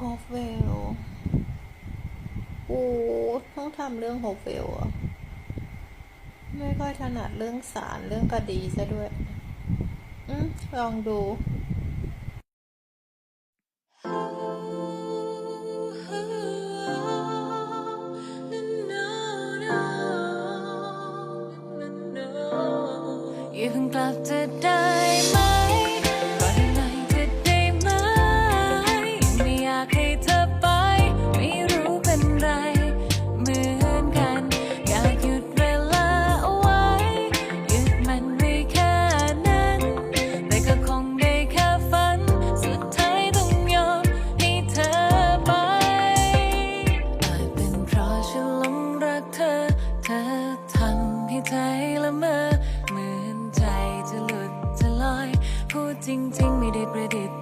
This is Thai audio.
ฮอฟเวลกูต้องทำเรื่องฮอฟเวลอะไม่ค่อยถนัดเรื่องสารเรื่องคดีซะด้วย อืมลองดูยิงกลับจะได้ พูดจริง ๆ ไม่ได้ประดิษฐ์